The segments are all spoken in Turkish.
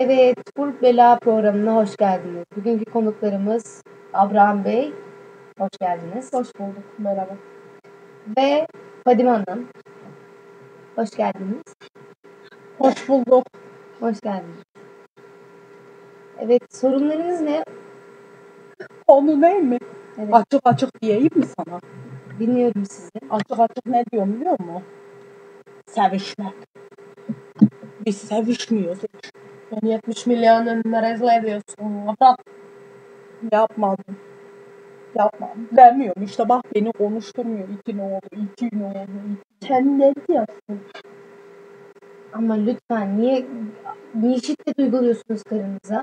Evet, Full Bela programına hoş geldiniz. Bugünkü konuklarımız Abraham Bey, hoş geldiniz. Hoş bulduk. Merhaba. Ve Fadime Hanım, hoş geldiniz. Hoş bulduk. Hoş geldiniz. Evet, sorunlarınız ne? Konu ne mi? Evet, Açık açık diyeyim mi sana? dinliyorum sizi. Açık açık ne diyorum biliyor musun? Sevişmek. Biz sevişmiyoruz. Yani 70 milyonun önüne rezil ediyorsun. Afrat. Yapmadım. Yapmadım. Demiyorum işte bak beni konuşturmuyor. İki ne oldu? İki ne oldu? İki. Sen ne diyorsun? Ama lütfen niye niye şiddet uyguluyorsunuz karınıza?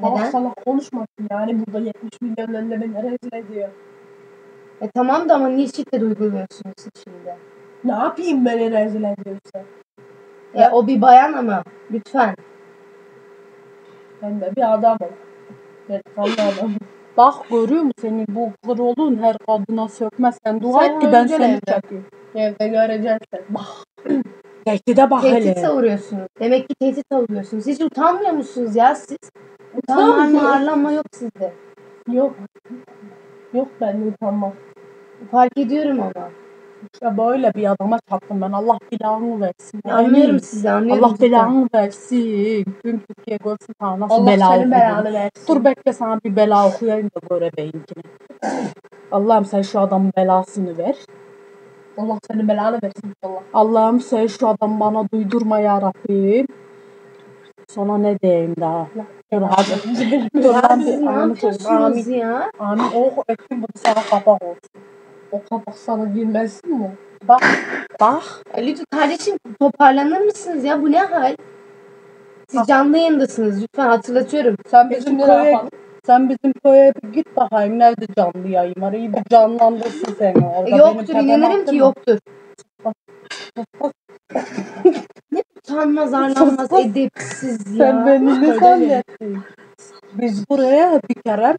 Neden? Neden? Salak konuşmasın yani burada 70 milyonun önünde beni rezil ediyor. E tamam da ama niye şiddet uyguluyorsunuz siz şimdi? Ne yapayım beni rezil ediyorsa? E, o bir bayan ama lütfen. Ben de bir adamım. Delikanlı adamım. Bak görüyor musun senin bu krolun her kadına sökmez. Sen dua Sen et ki ben öleceksin seni evde. çekeyim. Evde göreceksin. Bak. Tehdide bak Tehdit hele. savuruyorsunuz. Demek ki tehdit savuruyorsunuz. Hiç utanmıyor musunuz ya siz? Utanma Utanmıyorum. arlanma yok sizde. Yok. Yok ben utanmam. Fark ediyorum ama. İşte böyle bir adama çattım ben. Allah belanı versin. Anlıyorum Emin. sizi anlıyorum. Allah cidden. belanı versin. Tüm Türkiye görsün sana nasıl Allah bela senin belanı versin. Dur bekle sana bir bela okuyayım da göre benimkini. Allah'ım sen şu adamın belasını ver. Allah senin belanı versin inşallah. Allah'ım sen şu adam bana duydurma ya Rabbim. Sonra ne diyeyim daha? Dur hadi. Dur Ya ben bir ne anını söyleyeyim. yapıyorsunuz ya? Amin. Oh ettim bu sana kapak olsun. O kapak sana girmesin mi? Bak. Bak. Lütfen kardeşim toparlanır mısınız ya? Bu ne hal? Siz canlı yayındasınız. Lütfen hatırlatıyorum. Sen Bizim köye, sen bizim köye bir git bakayım nerede canlı yayın var. İyi bir canlandırsın seni orada. E, yoktur inanırım ki attırma. yoktur. ne utanmaz arlanmaz edepsiz ya. Sen beni ne zannettin? Biz buraya bir kere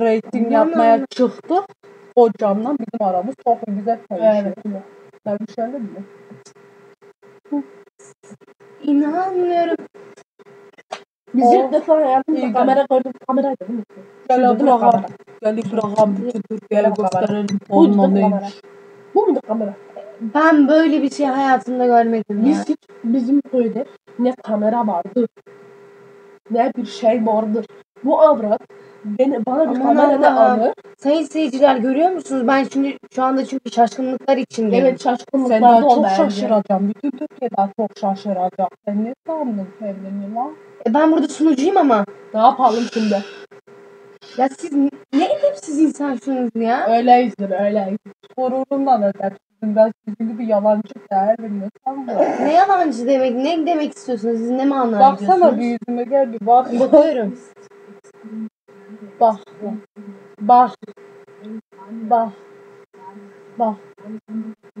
rating Aman yapmaya Allah'ım. Çıktık. Hocamla bizim aramız çok güzel Evet. konuşuyor. Ben bir şey mi? İnanmıyorum. Biz Oh. ilk defa hayatımda kamera gördüm. Kameraydı değil mi? Gel kamera. Gel İbrahim. Bütün Türkiye'ye kamera. gösterelim. Kamera. Bu muydu kamera? Ben böyle bir şey hayatımda görmedim ya. Biz hiç bizim köyde ne kamera vardı ne bir şey vardı. Bu avrat beni bana bir Aman kamerada Allah'ım. alır. Sayın seyirciler görüyor musunuz? Ben şimdi şu anda çünkü şaşkınlıklar içindeyim. Evet Sen şaşkınlıklarda daha o çok bence. şaşıracaksın. Bütün Türkiye daha çok şaşıracak. Sen ne sandın kendini lan? E, ben burada sunucuyum ama. Ne yapalım şimdi? Ya siz ne ne edepsiz insansınız ya. Öyleyizdir öyleyiz. Gururundan öder. Ben sizin gibi yalancı değilim. Ne sandın? Ne yalancı demek, ne demek istiyorsunuz? Siz ne mana Baksana ediyorsunuz? bir yüzüme gel bir bak. Bakıyorum. Bak. Bak. Bak.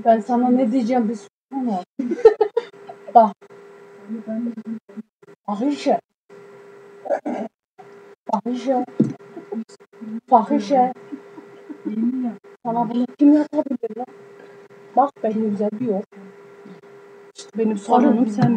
Ben sana ne diyeceğim bir susana. Bak. Fahişe. Fahişe. Fahişe. Sana bunu kim yapabilir lan? Bak beni güzel diyor. İşte benim sorunum sen